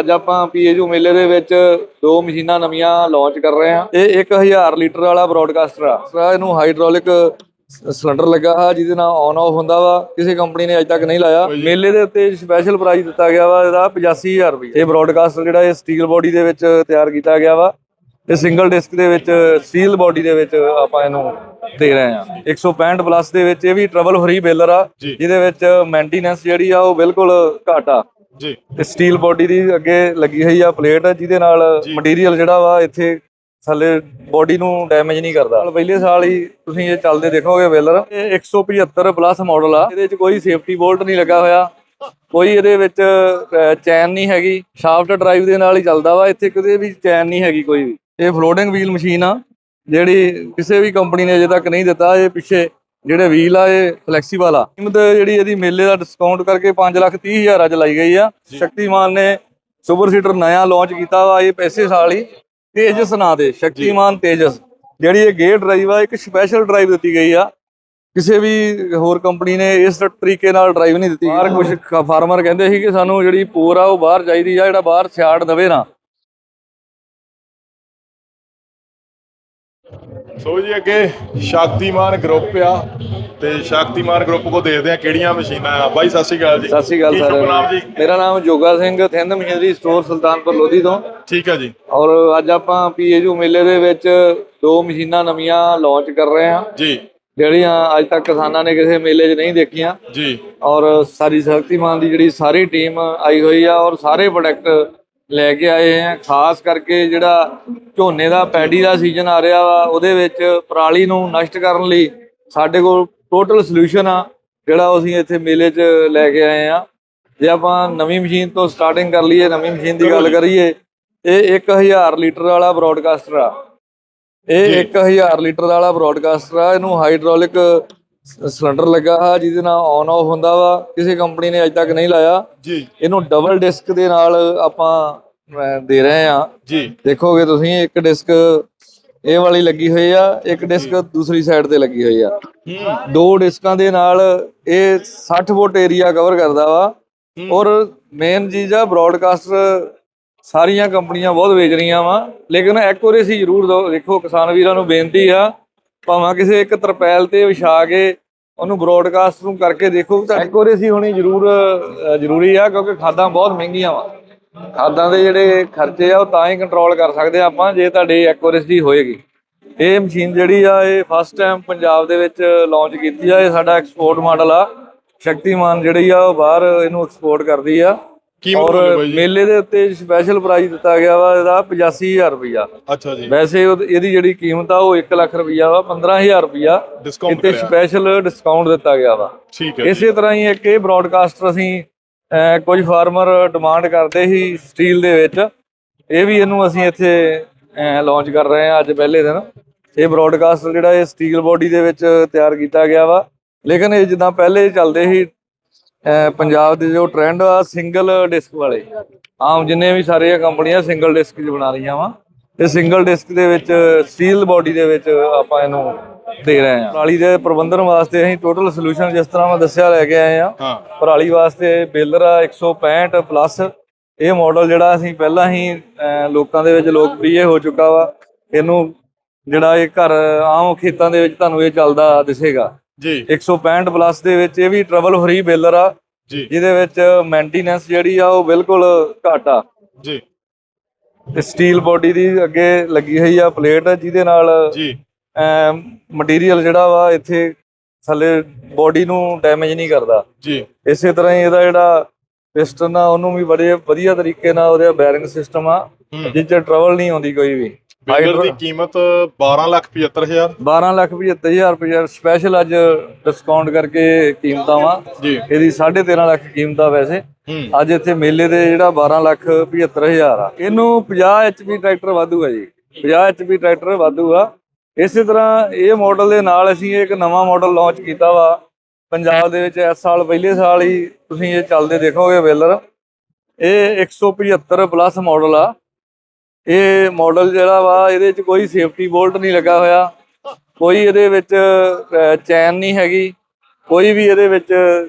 ਅੱਜ ਆਪਾਂ ਪੀਏਯੂ ਮੇਲੇ ਦੇ ਵਿੱਚ ਦੋ ਮਸ਼ੀਨਾਂ ਨਵੀਆਂ ਲਾਂਚ ਕਰ ਰਹੇ ਹਾਂ। ਇਹ 1000 ਲੀਟਰ ਵਾਲਾ ਬ੍ਰੌਡਕਾਸਟਰ ਆ। ਇਹਨੂੰ ਹਾਈਡ੍ਰੋਲਿਕ ਸਿਲੰਡਰ ਲੱਗਾ ਆ ਜਿਹਦੇ ਨਾਲ ਆਨ ਆਫ ਹੁੰਦਾ ਵਾ। ਕਿਸੇ ਕੰਪਨੀ ਨੇ ਅਜੇ ਤੱਕ ਨਹੀਂ ਲਾਇਆ। ਮੇਲੇ ਦੇ ਉੱਤੇ ਸਪੈਸ਼ਲ ਪ੍ਰਾਈਜ਼ ਦਿੱਤਾ ਗਿਆ ਵਾ ਇਹਦਾ 85000 ਰੁਪਏ। ਇਹ ਬ੍ਰੌਡਕਾਸਟਰ ਜਿਹੜਾ ਇਹ ਸਟੀਲ ਬੋਡੀ ਦੇ ਵਿੱਚ ਤਿਆਰ ਕੀਤਾ ਗਿਆ ਵਾ। ਤੇ ਸਿੰਗਲ ਡਿਸਕ ਦੇ ਵਿੱਚ ਸਟੀਲ ਬੋਡੀ ਦੇ ਵਿੱਚ ਆਪਾਂ ਇਹਨੂੰ ਦੇ ਰਹੇ ਹਾਂ। 165 ਪਲੱਸ ਦੇ ਵਿੱਚ ਇਹ ਵੀ ਟਰਬਲ ਫਰੀ ਬੇਲਰ ਆ। ਜਿਹਦੇ ਵਿੱਚ ਮੇਨਟੇਨੈਂਸ ਜਿਹੜੀ ਆ ਉਹ ਬਿਲਕੁਲ ਘੱਟ ਆ। ਜੀ। ਤੇ ਸਟੀਲ ਬੋਡੀ ਦੀ ਅੱਗੇ ਲੱਗੀ ਹੋਈ ਆ ਪਲੇਟ ਜਿਹਦੇ ਨਾਲ। ਮਟੀਰੀਅਲ ਜਿਹੜਾ ਵਾ ਇੱਥੇ ਥੱਲੇ ਬੋਡੀ ਨੂੰ ਡੈਮੇਜ ਨਹੀਂ ਕਰਦਾ। ਪਹਿਲੇ ਸਾਲ ਹੀ ਤੁਸੀਂ ਇਹ ਚੱਲਦੇ ਦੇਖੋਗੇ ਵੇਲਰ। ਇਹ 175 ਪਲੱਸ ਮਾਡਲ ਆ। ਇਹਦੇ ਵਿੱਚ ਕੋਈ ਸੇਫਟੀ ਬੋਲਟ ਨਹੀਂ ਲੱਗਾ ਹੋਇਆ। ਕੋਈ ਇਹਦੇ ਵਿੱਚ ਚੈਨ ਨਹੀਂ ਹੈਗੀ। ਸ਼ਾਫਟ ਡਰਾਈਵ ਦੇ ਨਾਲ ਹੀ ਚੱਲਦਾ ਵਾ। ਇੱਥੇ ਕਦੇ ਵੀ ਚੈਨ ਨਹੀਂ ਹੈਗੀ ਕੋਈ ਵੀ। ਇਹ ਫਲੋਟਿੰਗ ਵੀਲ ਮਸ਼ੀਨ ਆ। ਜਿਹੜੀ ਕਿਸੇ ਵੀ ਕੰਪਨੀ ਨੇ ਅਜੇ ਤੱਕ ਨਹੀਂ ਦਿੱਤਾ। ਇਹ ਪਿੱਛੇ ਜਿਹੜੇ ਵੀਲ ਆ ਇਹ ਫਲੈਕਸੀਬਲ ਆ ਕੀਮਤ ਜਿਹੜੀ ਇਹਦੀ ਮੇਲੇ ਦਾ ਡਿਸਕਾਊਂਟ ਕਰਕੇ 5 ਲੱਖ 30 ਹਜ਼ਾਰ ਅੱਜ ਲਾਈ ਗਈ ਆ। ਸ਼ਕਤੀਮਾਨ ਨੇ ਸੁਪਰ ਸੀਟਰ ਨਵਾਂ ਲਾਂਚ ਕੀਤਾ ਵਾ ਇਹ ਪੈਸੇ ਸਾਲ ਹੀ। ਤੇਜਸ ਨਾਂ ਦੇ ਸ਼ਕਤੀਮਾਨ ਤੇਜਸ ਜਿਹੜੀ ਇਹ ਗੇਅਰ ਡਰਾਈਵ ਆ ਇੱਕ ਸਪੈਸ਼ਲ ਡਰਾਈਵ ਦਿੱਤੀ ਗਈ ਆ। ਕਿਸੇ ਵੀ ਹੋਰ ਕੰਪਨੀ ਨੇ ਇਸ ਤਰੀਕੇ ਨਾਲ ਡਰਾਈਵ ਨਹੀਂ ਦਿੱਤੀ। ਬਾਹਰ ਕੁਝ ਫਾਰਮਰ ਕਹਿੰਦੇ ਸੀ ਕਿ ਸਾਨੂੰ ਜਿਹੜੀ ਪੂਰ ਆ ਉਹ ਬਾਹਰ ਚਾਹੀਦੀ ਆ ਜਿਹੜਾ ਬਾਹਰ ਸਿਆੜ ਦਵੇ ਨਾ। ਸੋ ਜੀ ਅੱਗੇ ਸ਼ਕਤੀਮਾਨ ਗਰੁੱਪ ਆ ਤੇ ਸ਼ਕਤੀਮਾਨ ਗਰੁੱਪ ਕੋ ਦੇਖਦੇ ਆ ਕਿਹੜੀਆਂ ਮਸ਼ੀਨਾਂ ਆ। ਬਾਈ ਸਤਿ ਸ਼੍ਰੀ ਅਕਾਲ ਜੀ। ਸਤਿ ਸ਼੍ਰੀ ਅਕਾਲ ਸਰ ਮੇਰਾ ਨਾਮ ਜੋਗਾ ਸਿੰਘ ਥਿੰਦ ਮਸ਼ੀਨਰੀ ਸਟੋਰ ਸੁਲਤਾਨਪੁਰ ਲੋਧੀ ਤੋਂ। ਠੀਕ ਆ ਜੀ। ਔਰ ਅੱਜ ਆਪਾਂ ਪੀਏਯੂ ਮੇਲੇ ਦੇ ਵਿੱਚ ਦੋ ਮਸ਼ੀਨਾਂ ਨਵੀਆਂ ਲਾਂਚ ਕਰ ਰਹੇ ਹਾਂ। ਜੀ। ਜਿਹੜੀਆਂ ਅੱਜ ਤੱਕ ਕਿਸਾਨਾਂ ਨੇ ਕਿਸੇ ਮੇਲੇ 'ਚ ਨਹੀਂ ਦੇਖੀਆਂ। ਜੀ। ਔਰ ਸਾਰੀ ਸ਼ਕਤੀਮਾਨ ਦੀ ਜਿਹੜੀ ਸਾਰੀ ਟੀਮ ਆਈ ਹੋਈ ਆ ਔਰ ਸਾਰੇ ਪ੍ਰੋਡਕਟ ਲੈ ਕੇ ਆਏ ਆ ਖਾਸ ਕਰਕੇ ਜਿਹੜਾ ਝੋਨੇ ਦਾ ਪੈਡੀ ਦਾ ਸੀਜ਼ਨ ਆ ਰਿਹਾ ਵਾ ਉਹਦੇ ਵਿੱਚ ਪਰਾਲੀ ਨੂੰ ਨਸ਼ਟ ਕਰਨ ਲਈ ਸਾਡੇ ਕੋਲ ਟੋਟਲ ਸੋਲੂਸ਼ਨ ਆ ਜਿਹੜਾ ਅਸੀਂ ਇੱਥੇ ਮੇਲੇ 'ਚ ਲੈ ਕੇ ਆਏ ਆ। ਜੇ ਆਪਾਂ ਨਵੀਂ ਮਸ਼ੀਨ ਤੋਂ ਸਟਾਰਟਿੰਗ ਕਰ ਲਈਏ ਨਵੀਂ ਮਸ਼ੀਨ ਦੀ ਗੱਲ ਕਰੀਏ ਇਹ 1000 ਲੀਟਰ ਵਾਲਾ ਬ੍ਰੌਡਕਾਸਟਰ ਆ। ਇਹ 1000 ਲੀਟਰ ਵਾਲਾ ਬ੍ਰੌਡਕਾਸਟਰ ਆ ਇਹਨੂੰ ਹਾਈਡ੍ਰੋਲਿਕ ਸਿਲੰਡਰ ਲੱਗਾ ਆ ਜਿਹਦੇ ਨਾਲ ਆਨ ਆਫ ਹੁੰਦਾ ਵਾ ਕਿਸੇ ਕੰਪਨੀ ਨੇ ਅਜੇ ਤੱਕ ਨਹੀਂ ਲਾਇਆ। ਜੀ। ਇਹਨੂੰ ਡਬਲ ਡਿਸਕ ਦੇ ਨਾਲ ਆਪਾਂ ਦੇ ਰਹੇ ਆ ਜੀ। ਦੇਖੋਗੇ ਤੁਸੀਂ ਇੱਕ ਡਿਸਕ ਇਹ ਵਾਲੀ ਲੱਗੀ ਹੋਈ ਆ ਇੱਕ ਡਿਸਕ ਦੂਸਰੀ ਸਾਈਡ ਤੇ ਲੱਗੀ ਹੋਈ ਆ। ਹੂੰ। ਦੋ ਡਿਸਕਾਂ ਦੇ ਨਾਲ ਇਹ 60 ਫੁੱਟ ਏਰੀਆ ਕਵਰ ਕਰਦਾ ਵਾ। ਔਰ ਮੇਨ ਚੀਜ਼ ਆ ਬ੍ਰੌਡਕਾਸਟਰ ਸਾਰੀਆਂ ਕੰਪਨੀਆਂ ਬਹੁਤ ਵੇਚ ਰਹੀਆਂ ਵਾ। ਲੇਕਿਨ ਐਕੂਰੇਸੀ ਜ਼ਰੂਰ ਦੇਖੋ ਕਿਸਾਨ ਵੀਰਾਂ ਨੂੰ ਬੇਨਤੀ ਆ ਭਾਵੇਂ ਕਿਸੇ ਇੱਕ ਤਰਪੈਲ ਤੇ ਵਿਛਾ ਕੇ ਉਹਨੂੰ ਬ੍ਰੌਡਕਾਸਟ ਨੂੰ ਕਰਕੇ ਦੇਖੋ ਤਾਂ ਐਕੂਰੇਸੀ ਹੋਣੀ ਜ਼ਰੂਰ ਜ਼ਰੂਰੀ ਆ, ਕਿਉਂਕਿ ਖਾਦਾਂ ਬਹੁਤ ਮਹਿੰਗੀਆਂ ਵਾ। ਖਾਦਾਂ ਦੇ ਜਿਹੜੇ ਖਰਚੇ ਆ, ਉਹ ਤਾਂ ਹੀ ਕੰਟਰੋਲ ਕਰ ਸਕਦੇ ਆ ਆਪਾਂ, ਜੇ ਤੁਹਾਡੀ ਐਕੋਰੇਸੀ ਹੋਏਗੀ। ਇਹ ਮਸ਼ੀਨ ਜਿਹੜੀ ਆ, ਇਹ ਫਸਟ ਟਾਈਮ ਪੰਜਾਬ ਦੇ ਵਿੱਚ ਲਾਂਚ ਕੀਤੀ ਆ, ਇਹ ਸਾਡਾ ਐਕਸਪੋਰਟ ਮਾਡਲ ਆ। ਸ਼ਕਤੀਮਾਨ ਜਿਹੜੀ ਆ, ਉਹ ਬਾਹਰ ਇਹਨੂੰ ਐਕਸਪੋਰਟ ਕਰਦੀ ਆ। ਕੀਮਤ ਔਰ ਬੋਲੀ ਬਾਈ ਜੀ? ਮੇਲੇ ਦੇ ਉੱਤੇ ਸਪੈਸ਼ਲ ਪ੍ਰਾਈਜ਼ ਦਿੱਤਾ ਗਿਆ ਵਾ ਇਹਦਾ 85000 ਰੁਪਇਆ ਅੱਛਾ ਜੀ। ਵੈਸੇ ਉਹ- ਇਹਦੀ ਜਿਹੜੀ ਕੀਮਤ ਆ ਉਹ 1 ਲੱਖ ਰੁਪਇਆ ਵਾ 15000 ਰੁਪਇਆ ਡਿਸਕਾਊਂਟ ਇੱਥੇ ਕਰਿਆ। ਸਪੈਸ਼ਲ ਡਿਸਕਾਊਂਟ ਦਿੱਤਾ ਗਿਆ ਵਾ। ਠੀਕ ਹੈ ਜੀ। ਇਸੇ ਤਰ੍ਹਾਂ ਹੀ ਇੱਕ ਇਹ ਬ੍ਰੌਡਕਾਸਟਰ ਅਸੀਂ ਅਹ, ਕੁਝ ਫਾਰਮਰ ਡਿਮਾਂਡ ਕਰਦੇ ਸੀ ਸਟੀਲ ਦੇ ਵਿੱਚ। ਇਹ ਵੀ ਇਹਨੂੰ ਅਸੀਂ ਇੱਥੇ ਲਾਂਚ ਕਰ ਰਹੇ ਹਾਂ ਅੱਜ ਪਹਿਲੇ ਦਿਨ। ਇਹ ਬ੍ਰੌਡਕਾਸਟਰ ਜਿਹੜਾ ਇਹ ਸਟੀਲ ਬੋਡੀ ਦੇ ਵਿੱਚ ਤਿਆਰ ਕੀਤਾ ਗਿਆ ਵਾ। ਲੇਕਿਨ ਇਹ ਜਿੱਦਾਂ ਪਹਿਲੇ ਚੱਲਦੇ ਸੀ ਪੰਜਾਬ ਦੇ ਜੋ ਟ੍ਰੈਂਡ ਆ ਸਿੰਗਲ ਡਿਸਕ ਵਾਲੇ। ਆਮ ਜਿੰਨੇ ਵੀ ਸਾਰੀਆਂ ਕੰਪਨੀਆਂ ਸਿੰਗਲ ਡਿਸਕ 'ਚ ਬਣਾ ਰਹੀਆਂ ਵਾ। ਤੇ ਸਿੰਗਲ ਡਿਸਕ ਦੇ ਵਿੱਚ ਸਟੀਲ ਬੋਡੀ ਦੇ ਵਿੱਚ ਆਪਾਂ ਇਹਨੂੰ ਦੇ ਰਹੇ ਹਾਂ। ਪਰਾਲੀ ਦੇ ਪ੍ਰਬੰਧਨ ਵਾਸਤੇ ਅਸੀਂ ਟੋਟਲ ਸੋਲੂਸ਼ਨ ਜਿਸ ਤਰ੍ਹਾਂ ਮੈਂ ਦੱਸਿਆ ਲੈ ਕੇ ਆਏ ਆ ਹਾਂ। ਪਰਾਲੀ ਵਾਸਤੇ ਬੇਲਰ ਆ 165 ਪਲੱਸ ਇਹ ਮਾਡਲ ਜਿਹੜਾ ਅਸੀਂ ਪਹਿਲਾਂ ਹੀ ਲੋਕਾਂ ਦੇ ਵਿੱਚ ਲੋਕਪ੍ਰਿਯ ਹੋ ਚੁੱਕਾ ਵਾ। ਇਹਨੂੰ ਜਿਹੜਾ ਇਹ ਘਰ ਆਮ ਖੇਤਾਂ ਦੇ ਵਿੱਚ ਤੁਹਾਨੂੰ ਇਹ ਚੱਲਦਾ ਦਿਸੇਗਾ। ਜੀ। 165 ਪਲੱਸ ਦੇ ਵਿੱਚ ਇਹ ਵੀ ਟਰਬਲ ਫਰੀ ਬੇਲਰ ਆ। ਜੀ। ਜਿਹਦੇ ਵਿੱਚ ਮੇਨਟੇਨੈਂਸ ਜਿਹੜੀ ਆ ਉਹ ਬਿਲਕੁਲ ਘੱਟ ਆ। ਜੀ। ਤੇ ਸਟੀਲ ਬੋਡੀ ਦੀ ਅੱਗੇ ਲੱਗੀ ਹੋਈ ਆ ਪਲੇਟ ਜਿਹਦੇ ਨਾਲ ਜੀ। ਮਟੀਰੀਅਲ ਜਿਹੜਾ ਵਾ ਇੱਥੇ ਥੱਲੇ ਬੋਡੀ ਨੂੰ ਡੈਮੇਜ ਨਹੀਂ ਕਰਦਾ। ਜੀ। ਇਸੇ ਤਰ੍ਹਾਂ ਹੀ ਇਹਦਾ ਜਿਹੜਾ ਪਿਸਟਨ ਆ ਉਹਨੂੰ ਵੀ ਬੜੇ ਵਧੀਆ ਤਰੀਕੇ ਨਾਲ ਉਹਦਾ ਬੈਰਿੰਗ ਸਿਸਟਮ ਆ 'ਚ ਟਰਬਲ ਨਹੀਂ ਆਉਂਦੀ ਕੋਈ ਵੀ। ਬੇਲਰ ਦੀ ਕੀਮਤ 12 ਲੱਖ 75000 12 ਲੱਖ 75000 ਰੁਪਏ ਸਪੈਸ਼ਲ ਅੱਜ ਡਿਸਕਾਊਂਟ ਕਰਕੇ ਕੀਮਤਾਂ ਵਾ। ਜੀ। ਇਹਦੀ 13.5 ਲੱਖ ਕੀਮਤ ਆ ਵੈਸੇ। ਅੱਜ ਇੱਥੇ ਮੇਲੇ ਦੇ ਜਿਹੜਾ 12 ਲੱਖ 75000 ਆ। ਇਹਨੂੰ 50 ਐਚਪੀ ਟਰੈਕਟਰ ਵਾਧੂ ਆ ਜੀ। 50 ਐਚਪੀ ਟਰੈਕਟਰ ਵਾਧੂ ਆ। ਇਸੇ ਤਰ੍ਹਾਂ ਇਹ ਮਾਡਲ ਦੇ ਨਾਲ ਅਸੀਂ ਇੱਕ ਨਵਾਂ ਮਾਡਲ ਲਾਂਚ ਕੀਤਾ ਵਾ। ਪੰਜਾਬ ਦੇ ਵਿੱਚ ਇਸ ਸਾਲ ਪਹਿਲੇ ਸਾਲ ਹੀ ਤੁਸੀਂ ਇਹ ਚੱਲਦੇ ਦੇਖੋਗੇ ਵੇਲਰ ਇਹ 175 ਪਲੱਸ ਮਾਡਲ ਆ। ਇਹ ਮਾਡਲ ਜਿਹੜਾ ਵਾ ਇਹਦੇ ਵਿੱਚ ਕੋਈ ਸੇਫਟੀ ਬੋਲਟ ਨਹੀਂ ਲੱਗਾ ਹੋਇਆ। ਕੋਈ ਇਹਦੇ ਵਿੱਚ ਚੈਨ ਨਹੀਂ ਹੈਗੀ। ਕੋਈ ਵੀ ਇਹਦੇ ਵਿੱਚ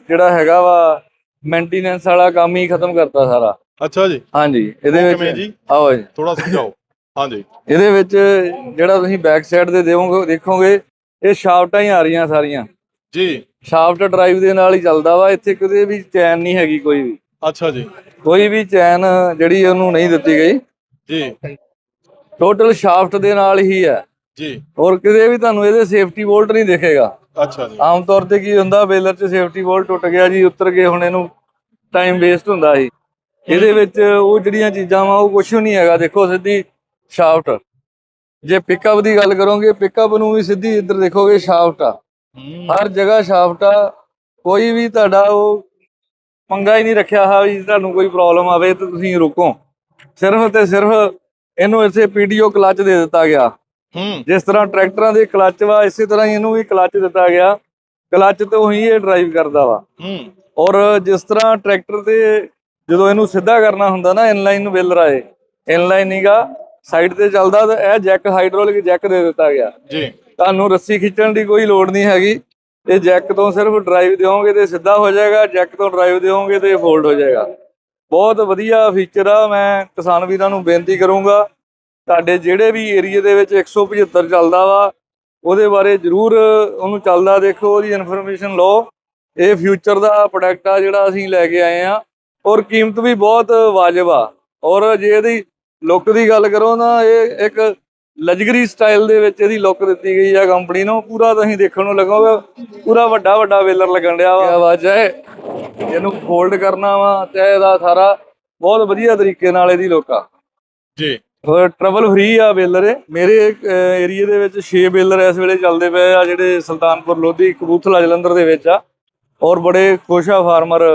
ਜਿਹੜਾ ਹੈਗਾ ਵਾ ਮੇਨਟੇਨੈਂਸ ਵਾਲਾ ਕੰਮ ਹੀ ਖਤਮ ਕਰਤਾ ਸਾਰਾ। ਅੱਛਾ ਜੀ। ਹਾਂਜੀ ਇਹਦੇ ਵਿੱਚ? ਆਓ ਜੀ। ਥੋੜਾ ਸਮਝਾਓ। ਹਾਂਜੀ। ਇਹਦੇ ਵਿੱਚ ਜਿਹੜਾ ਤੁਸੀਂ ਬੈਕ ਸਾਈਡ ਤੇ ਦੇਵੋਗੇ ਦੇਖੋਗੇ ਇਹ ਸ਼ਾਫਟਾਂ ਹੀ ਆ ਰਹੀਆਂ ਸਾਰੀਆਂ। ਜੀ। ਸ਼ਾਫਟ ਡਰਾਈਵ ਦੇ ਨਾਲ ਹੀ ਚੱਲਦਾ ਵਾ ਇੱਥੇ ਕਿਤੇ ਵੀ ਚੈਨ ਨਹੀਂ ਹੈਗੀ ਕੋਈ ਵੀ। ਅੱਛਾ ਜੀ। ਕੋਈ ਵੀ ਚੈਨ ਜਿਹੜੀ ਉਹਨੂੰ ਨਹੀਂ ਦਿੱਤੀ ਗਈ। ਜੀ। ਟੋਟਲ ਸ਼ਾਫਟ ਦੇ ਨਾਲ ਹੀ ਹੈ। ਜੀ। ਔਰ ਕਿਤੇ ਵੀ ਤੁਹਾਨੂੰ ਇਹਦੇ ਸੇਫਟੀ ਬੋਲਟ ਨਹੀਂ ਦਿਖੇਗਾ। ਅੱਛਾ ਜੀ। ਆਮ ਤੌਰ ਤੇ ਕੀ ਹੁੰਦਾ ਬੇਲਰ 'ਚ ਸੇਫਟੀ ਬੋਲਟ ਟੁੱਟ ਗਿਆ ਜੀ ਉੱਤਰ ਕੇ ਹੁਣ ਇਹਨੂੰ ਟਾਈਮ ਵੇਸਟ ਹੁੰਦਾ ਸੀ। ਇਹਦੇ ਵਿੱਚ ਉਹ ਜਿਹੜੀਆਂ ਚੀਜ਼ਾਂ ਵਾ ਉਹ ਕੁਝ ਨਹੀਂ ਹੈਗਾ। ਦੇਖੋ ਸਿੱਧੀ ਸ਼ਾਫਟ ਜੇ ਪਿਕਅਪ ਦੀ ਗੱਲ ਕਰੋਗੇ ਪਿਕਅਪ ਨੂੰ ਵੀ ਸਿੱਧੀ ਇੱਧਰ ਦੇਖੋਗੇ ਸ਼ਾਫਟ ਆ। ਹੂੰ, ਹਰ ਜਗ੍ਹਾ ਸ਼ਾਫਟ ਆ। ਕੋਈ ਵੀ ਤੁਹਾਡਾ ਉਹ ਪੰਗਾ ਹੀ ਨਹੀਂ ਰੱਖਿਆ ਹੋਇਆ ਵੀ ਤੁਹਾਨੂੰ ਕੋਈ ਪ੍ਰੋਬਲਮ ਆਵੇ ਤੇ ਤੁਸੀਂ ਰੁਕੋ। ਸਿਰਫ ਤੇ ਸਿਰਫ ਇਹਨੂੰ ਇੱਥੇ ਪੀਡੀਓ ਕਲਚ ਦੇ ਦਿੱਤਾ ਗਿਆ। ਹੂੰ। ਜਿਸ ਤਰ੍ਹਾਂ ਟਰੈਕਟਰਾਂ ਦੇ ਕਲਚ ਵਾ ਇਸੇ ਤਰ੍ਹਾਂ ਹੀ ਇਹਨੂੰ ਵੀ ਕਲਚ ਦਿੱਤਾ ਗਿਆ। ਕਲਚ ਤੋਂ ਹੀ ਇਹ ਡਰਾਈਵ ਕਰਦਾ ਵਾ। ਹੂੰ। ਔਰ ਜਿਸ ਤਰ੍ਹਾਂ ਟਰੈਕਟਰ ਤੇ ਜਦੋਂ ਇਹਨੂੰ ਸਿੱਧਾ ਕਰਨਾ ਹੁੰਦਾ ਨਾ ਇਨਲਾਈਨ ਵੇਲਰ ਆਏ ਇਨਲਾਈਨ ਨੀਗਾ ਸਾਈਡ ਤੇ ਚੱਲਦਾ ਤਾਂ ਇਹ ਜੈਕ ਹਾਈਡ੍ਰੋਲਿਕ ਜੈਕ ਦੇ ਦਿੱਤਾ ਗਿਆ। ਜੀ। ਤੁਹਾਨੂੰ ਰੱਸੀ ਖਿੱਚਣ ਦੀ ਕੋਈ ਲੋੜ ਨਹੀਂ ਹੈਗੀ। ਇਹ ਜੈਕ ਤੋਂ ਸਿਰਫ ਡਰਾਈਵ ਦਿਓਗੇ ਤੇ ਸਿੱਧਾ ਹੋ ਜਾਏਗਾ ਜੈਕ ਤੋਂ ਡਰਾਈਵ ਦਿਓਗੇ ਤੇ ਫੋਲਡ ਹੋ ਜਾਏਗਾ। ਬਹੁਤ ਵਧੀਆ ਫੀਚਰ ਆ। ਮੈਂ ਕਿਸਾਨ ਵੀਰਾਂ ਨੂੰ ਬੇਨਤੀ ਕਰੂੰਗਾ, ਤੁਹਾਡੇ ਜਿਹੜੇ ਵੀ ਏਰੀਆ ਦੇ ਵਿੱਚ 175 ਚੱਲਦਾ ਵਾ, ਉਹਦੇ ਬਾਰੇ ਜਰੂਰ ਉਹਨੂੰ ਚੱਲਦਾ ਦੇਖੋ, ਉਹਦੀ ਇਨਫੋਰਮੇਸ਼ਨ ਲਓ। ਇਹ ਫਿਊਚਰ ਦਾ ਪ੍ਰੋਡਕਟ ਆ ਜਿਹੜਾ ਅਸੀਂ ਲੈ ਕੇ ਆਏ ਆ ਔਰ ਕੀਮਤ ਵੀ ਬਹੁਤ ਵਾਜਬ ਆ। ਔਰ ਜੇ ਇਹਦੀ ਲੁੱਕ ਦੀ ਗੱਲ ਕਰੋ ਨਾ, ਇਹ ਇੱਕ ਲਗਜ਼ਰੀ ਸਟਾਈਲ ਦੇ ਵਿੱਚ ਇਹਦੀ ਲੁੱਕ ਦਿੱਤੀ ਗਈ ਆ ਕੰਪਨੀ ਨੂੰ। ਪੂਰਾ ਤੁਸੀਂ ਦੇਖਣ ਨੂੰ ਲੱਗੋਗੇ, ਪੂਰਾ ਵੱਡਾ ਵੱਡਾ ਵੇਲਰ ਲੱਗਣ ਡਿਆ ਵਾ। ਆਵਾਜ਼ ਹੈ। ਇਹਨੂੰ ਫੋਲਡ ਕਰਨਾ ਵਾ ਤੇ ਇਹਦਾ ਸਾਰਾ ਬਹੁਤ ਵਧੀਆ ਤਰੀਕੇ ਨਾਲ ਇਹਦੀ ਲੁੱਕ ਜੀ। ਹੋਰ ਟਰਬਲ ਫ੍ਰੀ ਆ ਬੇਲਰ। ਮੇਰੇ ਏਰੀਆ ਦੇ ਵਿੱਚ 6 ਬੇਲਰ ਇਸ ਵੇਲੇ ਚੱਲਦੇ ਪਏ ਆ ਜਿਹੜੇ ਸੁਲਤਾਨਪੁਰ ਲੋਧੀ ਕਬੂਥਲਾ ਜਲੰਧਰ ਦੇ ਵਿੱਚ ਆ। ਔਰ ਬੜੇ ਖੁਸ਼ ਆ ਫਾਰਮਰ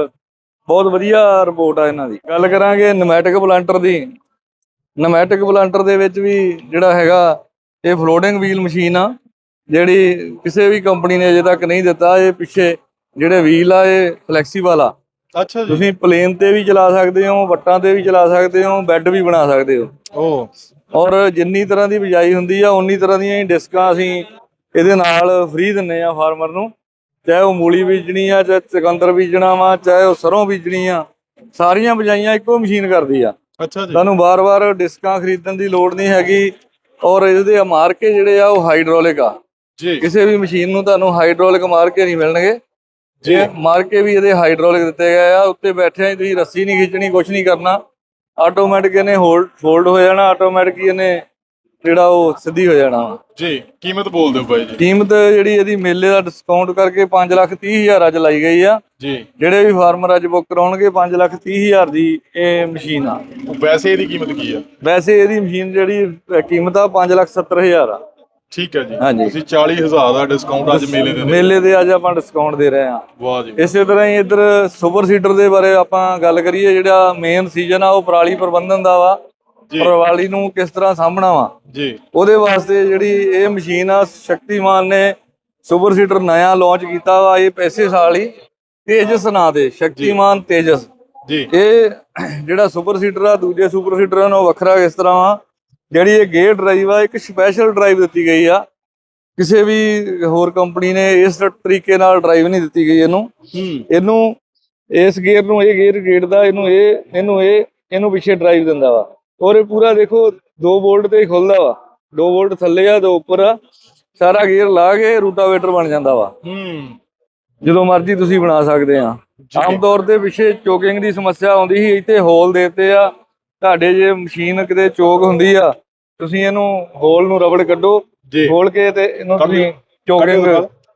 ਬਹੁਤ ਵਧੀਆ ਰਿਪੋਰਟ ਆ ਇਹਨਾਂ ਦੀ। ਗੱਲ ਕਰਾਂਗੇ ਨਮੈਟਿਕ ਪਲਾਂਟਰ ਦੀ। ਨਮੈਟਿਕ ਪਲਾਂਟਰ ਦੇ ਵਿੱਚ ਵੀ ਜਿਹੜਾ ਹੈਗਾ ਇਹ ਫਲੋਟਿੰਗ ਵੀਲ ਮਸ਼ੀਨ ਆ ਜਿਹੜੀ ਕਿਸੇ ਵੀ ਕੰਪਨੀ ਨੇ ਅਜੇ ਤੱਕ ਨਹੀਂ ਦਿੱਤਾ ਇਹ ਪਿੱਛੇ ਜਿਹੜੇ ਵੀਲ ਆ ਇਹ ਫਲੈਕਸੀਬਲ ਆ ਅੱਛਾ ਜੀ। ਤੁਸੀਂ ਪਲੇਨ ਤੇ ਵੀ ਚਲਾ ਸਕਦੇ ਹੋ ਵੱਟਾਂ ਤੇ ਵੀ ਚਲਾ ਸਕਦੇ ਹੋ ਬੈੱਡ ਵੀ ਬਣਾ ਸਕਦੇ ਹੋ। ਉਹ ਔਰ ਜਿੰਨੀ ਤਰ੍ਹਾਂ ਦੀ ਬਿਜਾਈ ਹੁੰਦੀ ਆ ਉਨੀ ਤਰ੍ਹਾਂ ਦੀਆਂ ਹੀ ਡਿਸਕਾਂ ਅਸੀਂ ਇਹਦੇ ਨਾਲ ਫ੍ਰੀ ਦਿੰਨੇ ਆ ਫਾਰਮਰ ਨੂੰ। ਚਾਹੇ ਉਹ ਮੂਲੀ ਬੀਜਣੀ ਆ ਚਾਹੇ ਚਕੰਦਰ ਬੀਜਣਾ ਵਾ ਚਾਹੇ ਉਹ ਸਰੋਂ ਬੀਜਣੀ ਆ ਸਾਰੀਆਂ ਬਿਜਾਈਆਂ ਇੱਕੋ ਮਸ਼ੀਨ ਕਰਦੀ ਆ। ਅੱਛਾ ਜੀ। ਤੁਹਾਨੂੰ ਬਾਰ-ਬਾਰ ਡਿਸਕਾਂ ਖਰੀਦਣ ਦੀ ਲੋੜ ਨਹੀਂ ਹੈਗੀ ਔਰ ਇਹਦੇ ਮਾਰਕੇ ਜਿਹੜੇ ਆ ਉਹ ਹਾਈਡ੍ਰੋਲਿਕ ਆ। ਜੀ। ਕਿਸੇ ਵੀ ਮਸ਼ੀਨ ਨੂੰ ਤੁਹਾਨੂੰ ਹਾਈਡ੍ਰੋਲਿਕ ਮਾਰਕੇ ਨਹੀਂ ਮਿਲਣਗੇ। ਜੀ ਇਹ ਮਾਰਕੇ ਵੀ ਇਹਦੇ ਹਾਈਡ੍ਰੋਲਿਕ ਦਿੱਤੇ ਗਏ ਆ ਉੱਤੇ ਬੈਠਿਆਂ ਹੀ ਤੁਸੀਂ ਰੱਸੀ ਨਹੀਂ ਖਿੱਚਣੀ ਕੁਝ ਨਹੀਂ ਕਰਨਾ। ਆਟੋਮੈਟਿਕ ਇਹਨੇ ਹੋਲਡ ਫੋਲਡ ਹੋ ਜਾਣਾ ਆਟੋਮੈਟਿਕ ਹੀ ਇਹਨੇ ਜਿਹੜਾ ਉਹ ਸਿੱਧੀ ਹੋ ਜਾਣਾ। ਜੀ ਕੀਮਤ ਬੋਲ ਦਿਓ ਬਾਈ ਜੀ। ਕੀਮਤ ਜਿਹੜੀ ਇਹਦੀ ਮੇਲੇ ਦਾ ਡਿਸਕਾਊਂਟ ਕਰਕੇ 5 ਲੱਖ 30 ਹਜ਼ਾਰ ਅੱਜ ਲਾਈ ਗਈ ਆ। ਜੀ। ਜਿਹੜੇ ਵੀ ਫਾਰਮਰ ਅੱਜ ਬੁੱਕ ਕਰਾਉਣਗੇ 5 ਲੱਖ 30 ਹਜ਼ਾਰ ਦੀ ਇਹ ਮਸ਼ੀਨ ਆ। ਵੈਸੇ ਇਹਦੀ ਕੀਮਤ ਕੀ ਆ? ਵੈਸੇ ਇਹਦੀ ਮਸ਼ੀਨ ਜਿਹੜੀ ਕੀਮਤ ਆ 5 ਲੱਖ 70 ਹਜ਼ਾਰ ਆ। ਠੀਕ ਹੈ ਜੀ। ਹਾਂਜੀ। ਤੁਸੀਂ 40000 ਦਾ ਡਿਸਕਾਊਂਟ ਅੱਜ ਮੇਲੇ ਦੇ ਦੇ ਮੇਲੇ ਦੇ ਅੱਜ ਆਪਾਂ ਡਿਸਕਾਊਂਟ ਦੇ ਰਹੇ ਆ ਵਾਹ ਜੀ ਇਸੇ ਤਰ੍ਹਾਂ ਹੀ ਇੱਧਰ ਸੁਪਰ ਸੀਡਰ ਦੇ ਬਾਰੇ ਆਪਾਂ ਗੱਲ ਕਰੀਏ ਜਿਹੜਾ ਮੇਨ ਸੀਜ਼ਨ ਆ ਉਹ ਪਰਾਲੀ ਪ੍ਰਬੰਧਨ ਦਾ ਵਾ। ਜੀ। ਪਰਾਲੀ ਨੂੰ ਕਿਸ ਤਰ੍ਹਾਂ ਸਾਂਭਣਾ ਵਾ। ਜੀ। ਉਹਦੇ ਵਾਸਤੇ ਜਿਹੜੀ ਇਹ ਮਸ਼ੀਨ ਆ ਸ਼ਕਤੀਮਾਨ ਨੇ ਸੁਪਰ ਸੀਡਰ ਨਵਾਂ ਲਾਂਚ ਕੀਤਾ ਵਾ ਇਹ ਪੈਸੇ ਸਾਲ ਹੀ ਤੇਜਸ ਨਾਂ ਦੇ ਸ਼ਕਤੀਮਾਨ ਤੇਜਸ। ਜੀ। ਇਹ ਜਿਹੜਾ ਸੁਪਰ ਸੀਡਰ ਆ ਦੂਜੇ ਸੁਪਰ ਸੀਡਰਾਂ ਨਾਲੋਂ ਵੱਖਰਾ ਇਸ ਤਰ੍ਹਾਂ ਆ ਜਿਹੜੀ ਇਹ ਗੇਅਰ ਡਰਾਈਵ ਆ ਇੱਕ ਸਪੈਸ਼ਲ ਡਰਾਈਵ ਦਿੱਤੀ ਗਈ ਆ। ਕਿਸੇ ਵੀ ਹੋਰ ਕੰਪਨੀ ਨੇ ਇਸ ਤਰੀਕੇ ਨਾਲ ਡਰਾਈਵ ਨਹੀਂ ਦਿੱਤੀ ਗਈ ਇਹਨੂੰ। ਇਹਨੂੰ ਇਸ ਗੇਅਰ ਨੂੰ ਇਹ ਗੇਅਰ ਗੇੜਦਾ ਇਹਨੂੰ ਇਹ ਇਹਨੂੰ ਇਹ ਇਹਨੂੰ ਪਿੱਛੇ ਡਰਾਈਵ ਦਿੰਦਾ ਵਾ। ਔਰ ਇਹ ਪੂਰਾ ਦੇਖੋ 2 ਵੋਲਟ ਤੇ ਹੀ ਖੁੱਲਦਾ ਵਾ। 2 ਵੋਲਟ ਥੱਲੇ ਆ 2 ਉੱਪਰ ਆ। ਸਾਰਾ ਗੇਅਰ ਲਾ ਕੇ ਰੂਟਾਵੇਟਰ ਬਣ ਜਾਂਦਾ ਵਾ। ਹੂੰ। ਜਦੋਂ ਮਰਜ਼ੀ ਤੁਸੀਂ ਬਣਾ ਸਕਦੇ ਆ। ਆਮ ਤੌਰ ਤੇ ਪਿੱਛੇ ਚੋਕਿੰਗ ਦੀ ਸਮੱਸਿਆ ਆਉਂਦੀ ਸੀ ਇੱਥੇ ਹੋਲ ਦੇਤੇ ਆ। ਤੁਹਾਡੇ ਜੇ ਮਸ਼ੀਨ ਕਿਤੇ ਚੋਕ ਹੁੰਦੀ ਆ ਤੁਸੀਂ ਇਹਨੂੰ ਹੋਲ ਨੂੰ ਰਬੜ ਕੱਢੋ ਖੋਲ ਕੇ ਤੇ ਇਹਨੂੰ ਤੁਸੀਂ। ਚੋਕਿੰਗ।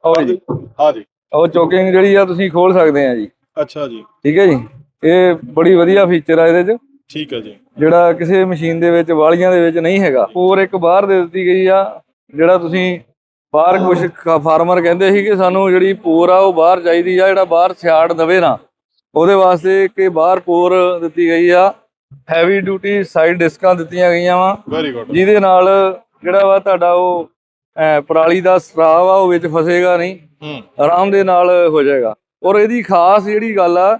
ਆਓ ਜੀ। ਹਾਂ ਜੀ। ਉਹ ਚੋਕਿੰਗ ਜਿਹੜੀ ਆ ਤੁਸੀਂ ਖੋਲ ਸਕਦੇ ਆ ਜੀ। ਅੱਛਾ ਜੀ। ਠੀਕ ਹੈ ਜੀ? ਇਹ ਬੜੀ ਵਧੀਆ ਫੀਚਰ ਆ ਇਹਦੇ 'ਚ। ਠੀਕ ਹੈ ਜੀ। ਜਿਹੜਾ ਕਿਸੇ ਮਸ਼ੀਨ ਦੇ ਵਿੱਚ ਵਾਲੀਆਂ ਦੇ ਵਿੱਚ ਨਹੀਂ ਹੈਗਾ। ਹੋਰ ਇੱਕ ਬਾਹਰ ਦੇ ਦਿੱਤੀ ਗਈ ਆ ਜਿਹੜਾ ਤੁਸੀਂ ਬਾਹਰ ਕੁਝ ਫਾਰਮਰ ਕਹਿੰਦੇ ਸੀ ਕਿ ਸਾਨੂੰ ਜਿਹੜੀ ਪੋਰ ਆ ਉਹ ਬਾਹਰ ਚਾਹੀਦੀ ਆ ਜਿਹੜਾ ਬਾਹਰ ਸਿਆੜ ਦਵੇ ਨਾ। ਉਹਦੇ ਵਾਸਤੇ ਕਿ ਬਾਹਰ ਪੋਰ ਦਿੱਤੀ ਗਈ ਆ। ਹੈਵੀ ਡਿਊਟੀ ਸਾਈਡ ਡਿਸਕਾਂ ਦਿੱਤੀਆਂ ਗਈਆਂ ਵਾ। ਵੈਰੀ ਗੁੱਡ ਜਿਹਦੇ ਨਾਲ ਜਿਹੜਾ ਵਾ ਤੁਹਾਡਾ ਉਹ ਅਹ, ਪਰਾਲੀ ਦਾ ਸਟਰਾਵ ਆ ਉਹ ਵਿੱਚ ਫਸੇਗਾ ਨਹੀਂ। ਹੂੰ। ਆਰਾਮ ਦੇ ਨਾਲ ਹੋ ਜਾਏਗਾ। ਔਰ ਇਹਦੀ ਖਾਸ ਜਿਹੜੀ ਗੱਲ ਆ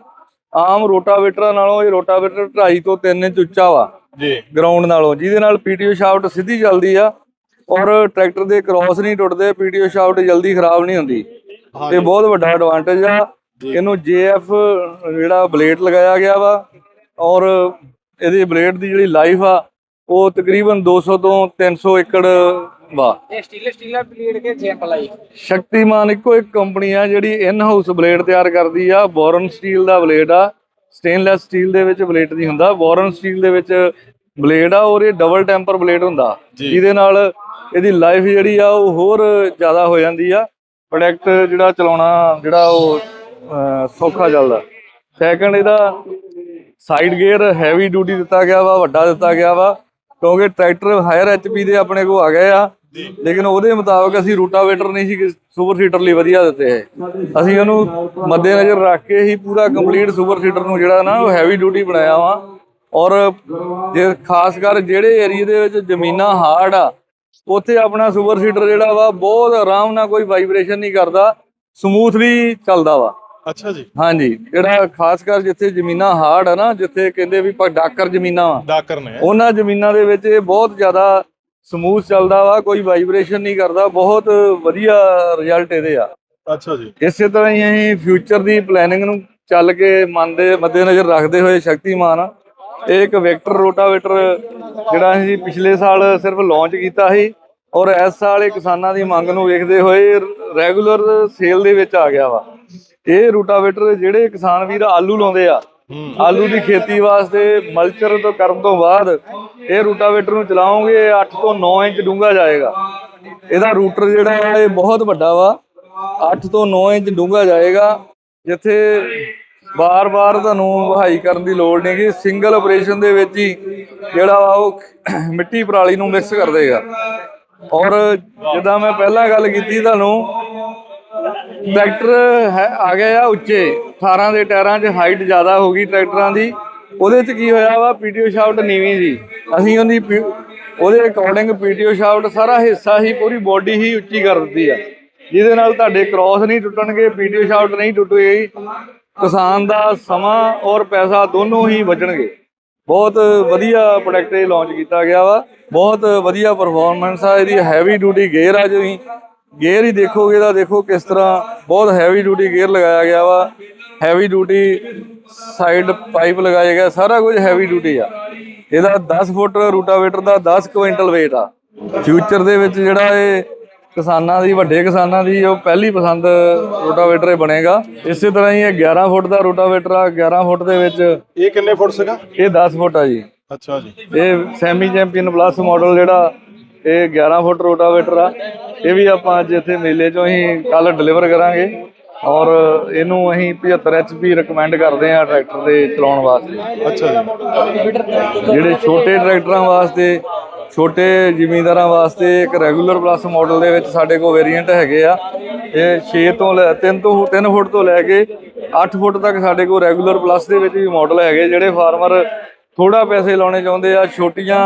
ਆਮ ਰੋਟਾਵੇਟਰਾਂ ਨਾਲੋਂ ਇਹ ਰੋਟਾਵੇਟਰ 2.5 ਤੋਂ 3 ਇੰਚ ਉੱਚਾ ਵਾ। ਜੀ। ਗਰਾਊਂਡ ਨਾਲੋਂ ਜਿਹਦੇ ਨਾਲ ਪੀਟੀਓ ਸ਼ਾਫਟ ਸਿੱਧੀ ਚੱਲਦੀ ਆ। ਔਰ ਟਰੈਕਟਰ ਦੇ ਕ੍ਰਾਸ ਨਹੀਂ ਟੁੱਟਦੇ ਪੀਟੀਓ ਸ਼ਾਫਟ ਜਲਦੀ ਖਰਾਬ ਨਹੀਂ ਹੁੰਦੀ। ਤੇ ਬਹੁਤ ਵੱਡਾ ਐਡਵਾਂਟੇਜ ਆ। ਇਹਨੂੰ ਜੇਐਫ ਜਿਹੜਾ ਬਲੇਡ ਲਗਾਇਆ ਗਿਆ ਵਾ। ਔਰ ਇਹਦੀ ਬਲੇਡ ਦੀ ਜਿਹੜੀ ਲਾਈਫ ਆ ਉਹ ਤਕਰੀਬਨ 200 ਤੋਂ 300 ਏਕੜ ਵਾ। ਇਹ ਸਟੀਲ ਸਟੀਲ ਬਲੇਡ ਕੇ ਸੈਂਪਲ ਆਈ ਸ਼ਕਤੀਮਾਨ ਇੱਕੋ ਇੱਕ ਕੰਪਨੀ ਆ ਜਿਹੜੀ ਇਨ ਹਾਊਸ ਬਲੇਡ ਤਿਆਰ ਕਰਦੀ ਆ ਬੋਰਨ ਸਟੀਲ ਦਾ ਬਲੇਡ ਆ। ਸਟੇਨਲੈਸ ਸਟੀਲ ਦੇ ਵਿੱਚ ਬਲੇਡ ਨਹੀਂ ਹੁੰਦਾ ਬੋਰਨ ਸਟੀਲ ਦੇ ਵਿੱਚ ਬਲੇਡ ਆ ਔਰ ਇਹ ਡਬਲ ਟੈਂਪਰ ਬਲੇਡ ਹੁੰਦਾ। ਜਿਹਦੇ ਨਾਲ ਇਹਦੀ ਲਾਈਫ ਜਿਹੜੀ ਆ ਉਹ ਹੋਰ ਜ਼ਿਆਦਾ ਹੋ ਜਾਂਦੀ ਆ। ਪ੍ਰੋਡਕਟ ਜਿਹੜਾ ਚਲਾਉਣਾ ਜਿਹੜਾ ਉਹ ਸੌਖਾ ਚੱਲਦਾ। ਸੈਕੰਡ ਇਹਦਾ ਸਾਈਡ ਗੇਅਰ ਹੈਵੀ ਡਿਊਟੀ ਦਿੱਤਾ ਗਿਆ ਵਾ ਵੱਡਾ ਦਿੱਤਾ ਗਿਆ ਵਾ ਕਿਉਂਕਿ ਟਰੈਕਟਰ ਹਾਇਰ ਐਚਪੀ ਦੇ ਆਪਣੇ ਕੋ ਆ ਗਏ ਆ। ਲੇਕਿਨ ਉਹਦੇ ਮੁਤਾਬਕ ਅਸੀਂ ਰੂਟਾਵੇਟਰ ਨਹੀਂ ਸੀ ਸੁਪਰ ਸੀਟਰ ਲਈ ਵਧੀਆ ਦਿੱਤੇ ਹੈ ਅਸੀਂ ਉਹਨੂੰ ਮੱਦੇਨਜ਼ਰ ਰੱਖ ਕੇ ਹੀ ਪੂਰਾ ਕੰਪਲੀਟ ਸੁਪਰ ਸੀਟਰ ਨੂੰ ਜਿਹੜਾ ਨਾ ਉਹ ਹੈਵੀ ਡਿਊਟੀ ਬਣਾਇਆ ਵਾ। ਔਰ ਜੇ ਖਾਸ ਕਰ ਜਿਹੜੇ ਏਰੀਆ ਦੇ ਵਿੱਚ ਜ਼ਮੀਨਾਂ ਹਾਰਡ ਆ ਉੱਥੇ ਆਪਣਾ ਸੁਪਰ ਸੀਟਰ ਜਿਹੜਾ ਵਾ ਬਹੁਤ ਆਰਾਮ ਨਾਲ ਕੋਈ ਵਾਈਬ੍ਰੇਸ਼ਨ ਨਹੀਂ ਕਰਦਾ। ਸਮੂਥਲੀ ਚੱਲਦਾ ਵਾ। ਅੱਛਾ ਜੀ। ਹਾਂਜੀ ਜਿਹੜਾ ਖਾਸ ਕਰ ਜਿੱਥੇ ਜ਼ਮੀਨਾਂ ਹਾਰਡ ਆ ਨਾ ਜਿੱਥੇ ਕਹਿੰਦੇ ਵੀ ਪਰ ਡਾਕਰ ਜ਼ਮੀਨਾਂ ਵਾ। ਡਾਕਰ ਨੇ। ਉਹਨਾਂ ਜ਼ਮੀਨਾਂ ਦੇ ਵਿੱਚ ਇਹ ਬਹੁਤ ਜ਼ਿਆਦਾ ਸਮੂਥ ਚੱਲਦਾ ਵਾ ਕੋਈ ਵਾਈਬ੍ਰੇਸ਼ਨ ਨਹੀਂ ਕਰਦਾ ਬਹੁਤ ਵਧੀਆ ਰਿਜ਼ਲਟ ਇਹਦੇ ਆ। ਅੱਛਾ ਜੀ। ਇਸੇ ਤਰ੍ਹਾਂ ਹੀ ਅਸੀਂ ਫਿਊਚਰ ਦੀ ਪਲੈਨਿੰਗ ਨੂੰ ਚੱਲ ਕੇ ਮਨ ਦੇ ਮੱਦੇਨਜ਼ਰ ਰੱਖਦੇ ਹੋਏ ਸ਼ਕਤੀਮਾਨ ਇਹ ਇੱਕ ਵੈਕਟਰ ਰੋਟਾਵੇਟਰ ਜਿਹੜਾ ਅਸੀਂ ਪਿਛਲੇ ਸਾਲ ਸਿਰਫ ਲਾਂਚ ਕੀਤਾ ਸੀ ਔਰ ਇਸ ਸਾਲ ਇਹ ਕਿਸਾਨਾਂ ਦੀ ਮੰਗ ਨੂੰ ਵੇਖਦੇ ਹੋਏ ਰੈਗੂਲਰ ਸੇਲ ਦੇ ਵਿੱਚ ਆ ਗਿਆ ਵਾ। ਇਹ ਰੋਟਾਵੇਟਰ ਜਿਹੜੇ ਕਿਸਾਨ ਵੀਰ ਆਲੂ ਲਾਉਂਦੇ ਆ ਆਲੂ ਦੀ ਖੇਤੀ ਵਾਸਤੇ ਮਲਚਰ ਤੋਂ ਕਰਨ ਤੋਂ ਬਾਅਦ ਇਹ ਰੂਟਾਵੇਟਰ ਨੂੰ ਚਲਾਓਗੇ 8 ਤੋਂ 9 ਇੰਚ ਡੂੰਘਾ ਜਾਏਗਾ। ਇਹਦਾ ਰੂਟਰ ਜਿਹੜਾ ਹੈ ਇਹ ਬਹੁਤ ਵੱਡਾ ਵਾ। 8 ਤੋਂ 9 ਇੰਚ ਡੂੰਘਾ ਜਾਏਗਾ ਜਿੱਥੇ ਬਾਰ-ਬਾਰ ਤੁਹਾਨੂੰ ਵਹਾਈ ਕਰਨ ਦੀ ਲੋੜ ਨਹੀਂ ਕਿ ਸਿੰਗਲ ਆਪਰੇਸ਼ਨ ਦੇ ਵਿੱਚ ਹੀ ਜਿਹੜਾ ਵਾ ਉਹ ਮਿੱਟੀ ਪਰਾਲੀ ਨੂੰ ਮਿਕਸ ਕਰ ਦੇਗਾ। ਔਰ ਜਿੱਦਾਂ ਮੈਂ ਪਹਿਲਾਂ ਗੱਲ ਕੀਤੀ ਤੁਹਾਨੂੰ ਟਰੈਕਟਰ ਹੈ, ਆ ਗਏ ਆ ਉੱਚੇ। 18 ਦੇ ਟਾਇਰਾਂ 'ਚ ਹਾਈਟ ਜ਼ਿਆਦਾ ਹੋ ਗਈ ਟਰੈਕਟਰਾਂ ਦੀ। ਉਹਦੇ 'ਚ ਕੀ ਹੋਇਆ ਵਾ? ਪੀਟੀਓ ਸ਼ਾਫਟ ਨੀਵੀਂ ਸੀ। ਅਸੀਂ ਉਹਦੀ ਪੀ- ਉਹਦੇ ਅਕੋਰਡਿੰਗ ਪੀਟੀਓ ਸ਼ਾਫਟ ਸਾਰਾ ਹਿੱਸਾ ਹੀ, ਪੂਰੀ ਬੋਡੀ ਹੀ ਉੱਚੀ ਕਰ ਦਿੱਤੀ ਆ। ਜਿਹਦੇ ਨਾਲ ਤੁਹਾਡੇ ਕ੍ਰਾਸ ਨਹੀਂ ਟੁੱਟਣਗੇ ਪੀਟੀਓ ਸ਼ਾਫਟ ਨਹੀਂ ਟੁੱਟੇਗੀ। ਕਿਸਾਨ ਦਾ ਸਮਾਂ ਔਰ ਪੈਸਾ ਦੋਨੋਂ ਹੀ ਬਚਣਗੇ। ਬਹੁਤ ਵਧੀਆ ਪ੍ਰੋਡਕਟ ਇਹ ਲਾਂਚ ਕੀਤਾ ਗਿਆ ਵਾ। ਬਹੁਤ ਵਧੀਆ ਪਰਫਾਰਮੈਂਸ ਆ, ਇਹਦੀ ਹੈਵੀ ਡਿਊਟੀ ਗੇਅਰ ਆ ਤੁਸੀਂ ਗੇਅਰ ਹੀ ਦੇਖੋਗੇ ਤਾਂ ਦੇਖੋ ਕਿਸ ਤਰ੍ਹਾਂ ਬਹੁਤ ਹੈਵੀ ਡਿਊਟੀ ਗੇਅਰ ਲਗਾਇਆ ਗਿਆ ਵਾ। ਹੈਵੀ ਡਿਊਟੀ ਸਾਈਡ ਪਾਈਪ ਲਗਾਇਆ ਗਿਆ ਸਾਰਾ ਕੁਝ ਹੈਵੀ ਡਿਊਟੀ ਆ। ਇਹਦਾ 10 ਫੁੱਟ ਰੂਟਾਵੇਟਰ ਦਾ 10 ਕੁਇੰਟਲ weight ਆ। ਫਿਊਚਰ ਦੇ ਵਿੱਚ ਜਿਹੜਾ ਇਹ ਕਿਸਾਨਾਂ ਦੀ ਵੱਡੇ ਕਿਸਾਨਾਂ ਦੀ ਉਹ ਪਹਿਲੀ ਪਸੰਦ ਰੋਟਾਵੇਟਰ ਇਹ ਬਣੇਗਾ। ਇਸੇ ਤਰ੍ਹਾਂ ਹੀ ਇਹ 11 ਫੁੱਟ ਦਾ ਰੋਟਾਵੇਟਰ ਆ 11 ਫੁੱਟ ਦੇ ਵਿੱਚ ਇਹ ਕਿੰਨੇ ਫੁੱਟ ਸੀਗਾ? ਇਹ 10 ਫੁੱਟ ਆ ਜੀ। ਅੱਛਾ ਜੀ। ਇਹ ਸੈਮੀ ਚੈਂਪੀਅਨ ਪਲੱਸ ਮਾਡਲ ਜਿਹੜਾ ਇਹ 11 ਫੁੱਟ ਰੋਟਾਵੇਟਰ ਆ। ਇਹ ਵੀ ਆਪਾਂ ਅੱਜ ਇੱਥੇ ਮੇਲੇ ਚੋਂ ਹੀ ਕੱਲ ਡਿਲੀਵਰ ਕਰਾਂਗੇ। ਔਰ ਇਹਨੂੰ ਅਸੀਂ 75 ਐਚਪੀ ਰეკਮੈਂਡ ਕਰਦੇ ਆ ਟਰੈਕਟਰ ਦੇ ਚਲਾਉਣ ਵਾਸਤੇ। ਅੱਛਾ ਜਿਹੜੇ ਛੋਟੇ ਟਰੈਕਟਰਾਂ ਵਾਸਤੇ ਛੋਟੇ ਜ਼ਿਮੀਂਦਾਰਾਂ ਵਾਸਤੇ ਇੱਕ ਰੈਗੂਲਰ ਪਲੱਸ ਮਾਡਲ ਦੇ ਵਿੱਚ ਸਾਡੇ ਕੋਲ ਵੇਰੀਐਂਟ ਹੈਗੇ ਆ। ਇਹ 6 ਤੋਂ 3 ਤੋਂ 3 ਫੁੱਟ ਤੋਂ ਲੈ ਕੇ 8 ਫੁੱਟ ਤੱਕ ਸਾਡੇ ਕੋਲ ਰੈਗੂਲਰ ਪਲੱਸ ਦੇ ਵਿੱਚ ਵੀ ਮਾਡਲ ਹੈਗੇ। ਜਿਹੜੇ ਫਾਰਮਰ ਥੋੜਾ ਪੈਸੇ ਲਾਉਣੇ ਚਾਹੁੰਦੇ ਆ ਛੋਟੀਆਂ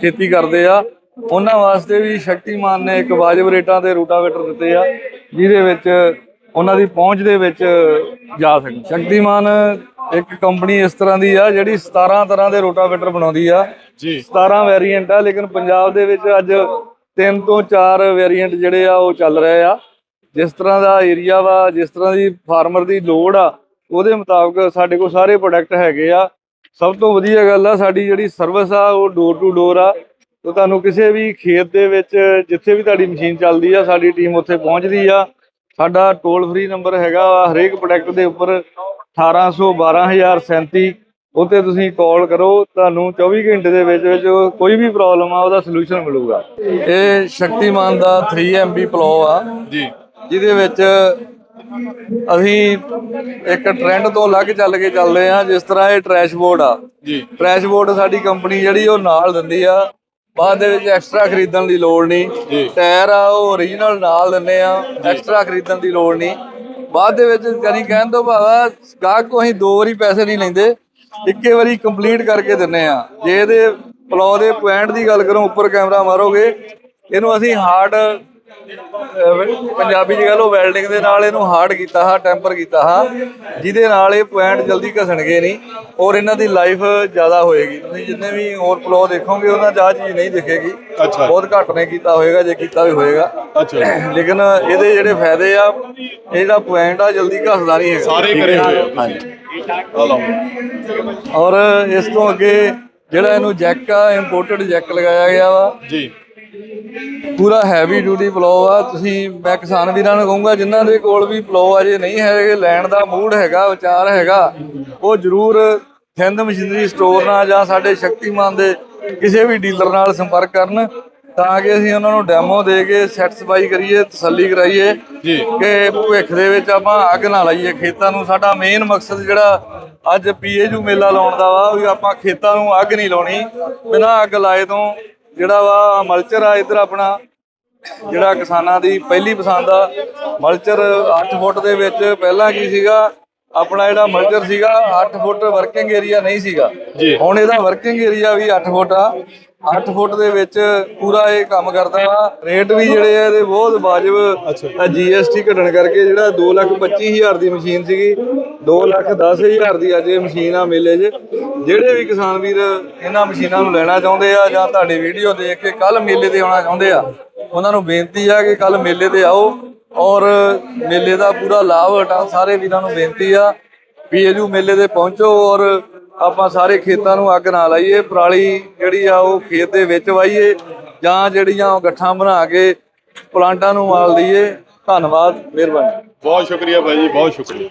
ਖੇਤੀ ਕਰਦੇ ਆ ਉਹਨਾਂ ਵਾਸਤੇ ਵੀ ਸ਼ਕਤੀਮਾਨ ਨੇ ਇੱਕ ਵਾਜਬ ਰੇਟਾਂ ਤੇ ਰੂਟਾਵੇਟਰ ਦਿੱਤੇ ਆ ਜਿਹਦੇ ਵਿੱਚ ਉਹਨਾਂ ਦੀ ਪਹੁੰਚ ਦੇ ਵਿੱਚ ਜਾ ਸਕਣ। ਸ਼ਕਤੀਮਾਨ ਇੱਕ ਕੰਪਨੀ ਇਸ ਤਰ੍ਹਾਂ ਦੀ ਆ ਜਿਹੜੀ 17 ਤਰ੍ਹਾਂ ਦੇ ਰੋਟਾਵੇਟਰ ਬਣਾਉਂਦੀ ਆ। ਜੀ। 17 ਵੇਰੀਐਂਟ ਆ ਲੇਕਿਨ ਪੰਜਾਬ ਦੇ ਵਿੱਚ ਅੱਜ 3 ਤੋਂ 4 ਵੇਰੀਐਂਟ ਜਿਹੜੇ ਆ ਉਹ ਚੱਲ ਰਹੇ ਆ। ਜਿਸ ਤਰ੍ਹਾਂ ਦਾ ਏਰੀਆ ਵਾ ਜਿਸ ਤਰ੍ਹਾਂ ਦੀ ਫਾਰਮਰ ਦੀ ਲੋੜ ਆ ਉਹਦੇ ਮੁਤਾਬਕ ਸਾਡੇ ਕੋਲ ਸਾਰੇ ਪ੍ਰੋਡਕਟ ਹੈਗੇ ਆ। ਸਭ ਤੋਂ ਵਧੀਆ ਗੱਲ ਆ ਸਾਡੀ ਜਿਹੜੀ ਸਰਵਿਸ ਆ ਉਹ ਡੋਰ ਟੂ ਡੋਰ ਆ। ਤੇ ਤੁਹਾਨੂੰ ਕਿਸੇ ਵੀ ਖੇਤ ਦੇ ਵਿੱਚ ਜਿੱਥੇ ਵੀ ਤੁਹਾਡੀ ਮਸ਼ੀਨ ਚੱਲਦੀ ਆ ਸਾਡੀ ਟੀਮ ਉੱਥੇ ਪਹੁੰਚਦੀ ਆ। ਸਾਡਾ ਟੋਲ ਫ੍ਰੀ ਨੰਬਰ ਹੈਗਾ ਹਰੇਕ ਪ੍ਰੋਡਕਟ ਦੇ ਉੱਪਰ 1812037 ਉੱਤੇ ਤੁਸੀਂ ਕਾਲ ਕਰੋ ਤੁਹਾਨੂੰ 24 ਘੰਟੇ ਦੇ ਵਿੱਚ ਵਿੱਚ ਕੋਈ ਵੀ ਪ੍ਰੋਬਲਮ ਆ ਉਹਦਾ ਸੋਲੂਸ਼ਨ ਮਿਲੂਗਾ। ਇਹ ਸ਼ਕਤੀਮਾਨ ਦਾ 3 MB ਪਲੋ ਆ। ਜੀ। ਜਿਹਦੇ ਵਿੱਚ ਅਸੀਂ ਇੱਕ ਟ੍ਰੈਂਡ ਤੋਂ ਅਲੱਗ ਚੱਲ ਕੇ ਚੱਲਦੇ ਆ ਜਿਸ ਤਰ੍ਹਾਂ ਇਹ ਟਰੈਸ਼ ਬੋਰਡ ਆ। ਜੀ। ਟਰੈਸ਼ ਬੋਰਡ ਸਾਡੀ ਕੰਪਨੀ ਜਿਹੜੀ ਉਹ ਨਾਲ ਦਿੰਦੀ ਆ। ਬਾਅਦ ਦੇ ਵਿੱਚ ਐਕਸਟਰਾ ਖਰੀਦਣ ਦੀ ਲੋੜ ਨਹੀਂ। ਟਾਇਰ ਆ ਉਹ ਓਰੀਜਨਲ ਨਾਲ ਦਿੰਦੇ ਆ। ਐਕਸਟਰਾ ਖਰੀਦਣ ਦੀ ਲੋੜ ਨਹੀਂ। ਬਾਅਦ ਦੇ ਵਿੱਚ ਕਰੀ ਕਹਿਣ ਤੋਂ ਭਾਵਾ ਗਾਹਕ ਕੋ ਅਸੀਂ ਦੋ ਵਾਰੀ ਪੈਸੇ ਨਹੀਂ ਲੈਂਦੇ। ਇੱਕੇ ਵਾਰੀ ਕੰਪਲੀਟ ਕਰਕੇ ਦਿੰਨੇ ਆ। ਜੇ ਇਹਦੇ ਪਲੋ ਦੇ ਪੁਆਇੰਟ ਦੀ ਗੱਲ ਕਰੋ ਉੱਪਰ ਕੈਮਰਾ ਮਾਰੋਗੇ ਇਹਨੂੰ ਅਸੀਂ ਹਾਰਡ ਪੰਜਾਬੀ ਚ ਕਹ ਲੋ ਵੈਲਡਿੰਗ ਦੇ ਨਾਲ ਇਹਨੂੰ ਹਾਰਡ ਕੀਤਾ ਹਾ ਟੈਂਪਰ ਕੀਤਾ ਹਾ ਜਿਹਦੇ ਨਾਲ ਇਹ ਪੁਆਇੰਟ ਜਲਦੀ ਘਸਣਗੇ ਨਹੀਂ ਔਰ ਇਹਨਾਂ ਦੀ ਲਾਈਫ ਜ਼ਿਆਦਾ ਹੋਏਗੀ। ਤੁਸੀਂ ਜਿੰਨੇ ਵੀ ਹੋਰ ਪਲੋ ਦੇਖੋਗੇ ਉਹਨਾਂ 'ਚ ਆਹ ਚੀਜ਼ ਨਹੀਂ ਦਿਖੇਗੀ। ਬਹੁਤ ਘੱਟ ਨੇ ਕੀਤਾ ਹੋਏਗਾ ਜੇ ਕੀਤਾ ਵੀ ਹੋਏਗਾ। ਅੱਛਾ। ਲੇਕਿਨ ਇਹਦੇ ਜਿਹੜੇ ਫਾਇਦੇ ਆ ਇਹ ਜਿਹੜਾ ਪੁਆਇੰਟ ਆ ਜਲਦੀ ਘਸਦਾ ਨਹੀਂ ਹੈਗਾ। ਸਾਰੇ ਕਰੇ ਹੋਏ ਹਾਂਜੀ। ਔਰ ਇਸ ਤੋਂ ਅੱਗੇ ਜਿਹੜਾ ਇਹਨੂੰ ਜੈਕ ਆ ਇੰਪੋਰਟਡ ਜੈਕ ਲਗਾਇਆ ਗਿਆ ਵਾ। ਜੀ। ਪੂਰਾ ਹੈਵੀ ਡਿਊਟੀ ਪਲੋ ਆ। ਤੁਸੀਂ ਮੈਂ ਕਿਸਾਨ ਵੀਰਾਂ ਨੂੰ ਕਹੂੰਗਾ ਜਿਨ੍ਹਾਂ ਦੇ ਕੋਲ ਵੀ ਪਲੋ ਅਜੇ ਨਹੀਂ ਹੈਗੇ ਲੈਣ ਦਾ ਮੂਡ ਹੈਗਾ ਵਿਚਾਰ ਹੈਗਾ ਉਹ ਜ਼ਰੂਰ ਥਿੰਦ ਮਸ਼ੀਨਰੀ ਸਟੋਰ ਨਾਲ ਜਾਂ ਸਾਡੇ ਸ਼ਕਤੀਮਾਨ ਦੇ ਕਿਸੇ ਵੀ ਡੀਲਰ ਨਾਲ ਸੰਪਰਕ ਕਰਨ ਤਾਂ ਕਿ ਅਸੀਂ ਉਹਨਾਂ ਨੂੰ ਡੈਮੋ ਦੇ ਕੇ ਸੈਟੀਸਫਾਈ ਕਰੀਏ ਤਸੱਲੀ ਕਰਾਈਏ ਜੀ। ਕਿ ਭਵਿੱਖ ਦੇ ਵਿੱਚ ਆਪਾਂ ਅੱਗ ਨਾ ਲਾਈਏ। ਖੇਤਾਂ ਨੂੰ ਸਾਡਾ ਮੇਨ ਮਕਸਦ ਜਿਹੜਾ ਅੱਜ ਪੀਏਯੂ ਮੇਲਾ ਲਾਉਣ ਦਾ ਵਾ ਵੀ ਆਪਾਂ ਖੇਤਾਂ ਨੂੰ ਅੱਗ ਨਹੀਂ ਲਾਉਣੀ। ਬਿਨਾਂ ਅੱਗ ਲਾਏ ਤੋਂ ਜਿਹੜਾ ਵਾ ਮਲਚਰ ਆ ਇੱਧਰ ਆਪਣਾ ਜਿਹੜਾ ਕਿਸਾਨਾਂ ਦੀ ਪਹਿਲੀ ਪਸੰਦ ਆ। ਮਲਚਰ 8 ਫੁੱਟ ਦੇ ਵਿੱਚ ਪਹਿਲਾਂ ਕੀ ਸੀਗਾ? ਆਪਣਾ ਜਿਹੜਾ ਮਲਚਰ ਸੀਗਾ 8 ਫੁੱਟ ਵਰਕਿੰਗ ਏਰੀਆ ਨਹੀਂ ਸੀਗਾ। ਹੁਣ ਇਹਦਾ ਵਰਕਿੰਗ ਏਰੀਆ ਵੀ 8 ਫੁੱਟ ਆ। 8 ਫੁੱਟ ਦੇ ਵਿੱਚ ਪੂਰਾ ਇਹ ਕੰਮ ਕਰਦਾ ਵਾ। ਰੇਟ ਵੀ ਜਿਹੜੇ ਆ ਇਹਦੇ ਬਹੁਤ ਵਾਜਬ ਜੀਐਸਟੀ ਘਟਣ ਕਰਕੇ ਜਿਹੜਾ 225000 ਦੀ ਮਸ਼ੀਨ ਸੀਗੀ 210000 ਦੀ ਅੱਜ ਇਹ ਮਸ਼ੀਨ ਆ ਮੇਲੇ 'ਚ। ਜਿਹੜੇ ਵੀ ਕਿਸਾਨ ਵੀਰ ਇਹਨਾਂ ਮਸ਼ੀਨਾਂ ਨੂੰ ਲੈਣਾ ਚਾਹੁੰਦੇ ਆ ਜਾਂ ਤੁਹਾਡੀ ਵੀਡੀਓ ਦੇਖ ਕੇ ਕੱਲ ਮੇਲੇ ਤੇ ਆਉਣਾ ਚਾਹੁੰਦੇ ਆ, ਉਹਨਾਂ ਨੂੰ ਬੇਨਤੀ ਆ ਕਿ ਕੱਲ ਮੇਲੇ ਤੇ ਆਓ ਔਰ ਮੇਲੇ ਦਾ ਪੂਰਾ ਲਾਭ ਉਠਾਓ ਸਾਰੇ ਵੀਰਾਂ ਨੂੰ ਬੇਨਤੀ ਆ ਵੀ ਇਹਨੂੰ ਮੇਲੇ ਤੇ ਪਹੁੰਚੋ ਔਰ ਆਪਾਂ ਸਾਰੇ ਖੇਤਾਂ ਨੂੰ ਅੱਗ ਨਾ ਲਾਈਏ। ਪਰਾਲੀ ਜਿਹੜੀ ਆ ਉਹ ਖੇਤ ਦੇ ਵਿੱਚ ਵਾਈਏ ਜਾਂ ਜਿਹੜੀਆਂ ਉਹ ਗੱਠਾਂ ਬਣਾ ਕੇ ਪਲਾਂਟਾਂ ਨੂੰ ਮਾਲ ਦਈਏ। ਧੰਨਵਾਦ, ਮਿਹਰਬਾਨੀ। ਬਹੁਤ ਸ਼ੁਕਰੀਆ ਭਾਈ ਜੀ ਬਹੁਤ ਸ਼ੁਕਰੀਆ।